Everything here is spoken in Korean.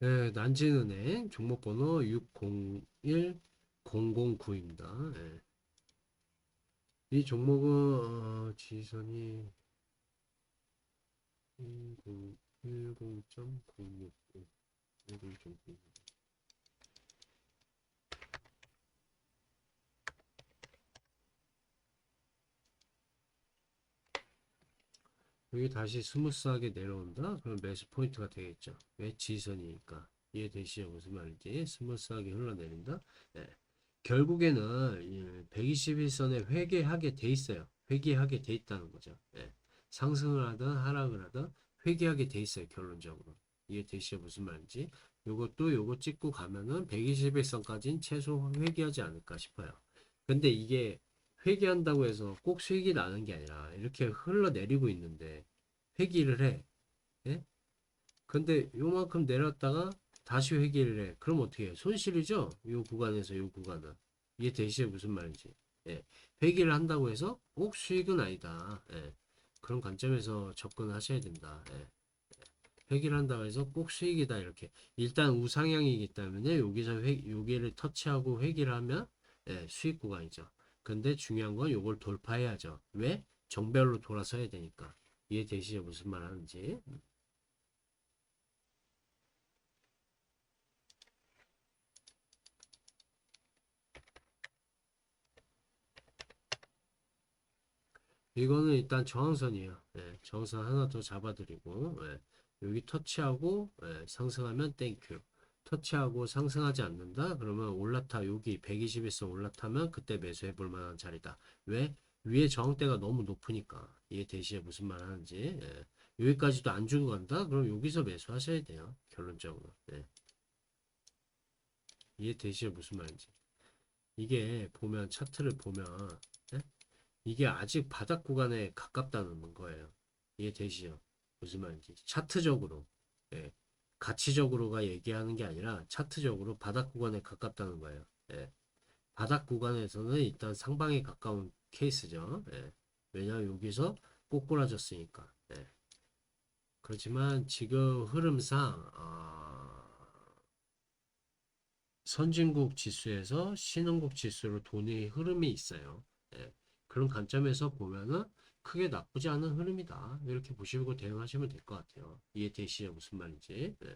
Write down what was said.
네, 난진은행 종목번호 601009입니다. 네. 이 종목은 어, 지선이 10.0.066 여기 다시 스무스하게 내려온다? 그럼 매수 포인트가 되겠죠. 왜 지선이니까. 이해되시죠? 무슨 말인지. 스무스하게 흘러내린다? 네. 결국에는 121선에 회귀하게 돼 있어요. 회귀하게 돼 있다는 거죠. 예. 상승을 하든 하락을 하든 회귀하게 돼 있어요. 결론적으로. 이해되시죠? 무슨 말인지. 요것도 요거 찍고 가면은 121선까지는 최소 회귀하지 않을까 싶어요. 근데 이게 회귀한다고 해서 꼭 수익이 나는 게 아니라 이렇게 흘러내리고 있는데 회귀를 해. 예? 근데 요만큼 내렸다가 다시 회귀를 해. 그럼 어떻게 해? 손실이죠? 요 구간에서 요 구간은. 이해되시죠? 무슨 말인지. 예. 회귀를 한다고 해서 꼭 수익은 아니다. 예. 그런 관점에서 접근하셔야 된다. 예. 회귀를 한다고 해서 꼭 수익이다. 이렇게. 일단 우상향이기 때문에 여기서 회, 여기를 터치하고 회귀를 하면 예, 수익 구간이죠. 근데 중요한 건 요걸 돌파해야죠. 왜? 정별로 돌아서야 되니까. 이해 되시죠? 무슨 말 하는지. 이거는 일단 저항선이에요. 예, 저항선 하나 더 잡아드리고, 예, 여기 터치하고, 예, 상승하면 땡큐. 터치하고 상승하지 않는다? 그러면 올라타, 여기 121선 올라타면 그때 매수해 볼 만한 자리다. 왜? 위에 저항대가 너무 높으니까. 이해되시죠? 무슨 말 하는지. 예. 여기까지도 안 주고 간다? 그럼 여기서 매수하셔야 돼요. 결론적으로. 예. 이해되시죠? 무슨 말인지. 이게 보면, 차트를 보면, 예? 이게 아직 바닥 구간에 가깝다는 거예요. 이해되시죠? 무슨 말인지. 차트적으로. 예. 가치적으로가 얘기하는 게 아니라 차트적으로 바닥 구간에 가깝다는 거예요. 예. 바닥 구간에서는 일단 상방에 가까운 케이스죠. 예. 왜냐하면 여기서 꼬꾸라졌으니까. 예. 그렇지만 지금 흐름상 어, 선진국 지수에서 신흥국 지수로 돈의 흐름이 있어요. 예. 그런 관점에서 보면은 크게 나쁘지 않은 흐름이다. 이렇게 보시고 대응하시면 될 것 같아요. 이해 되시죠? 무슨 말인지. 네.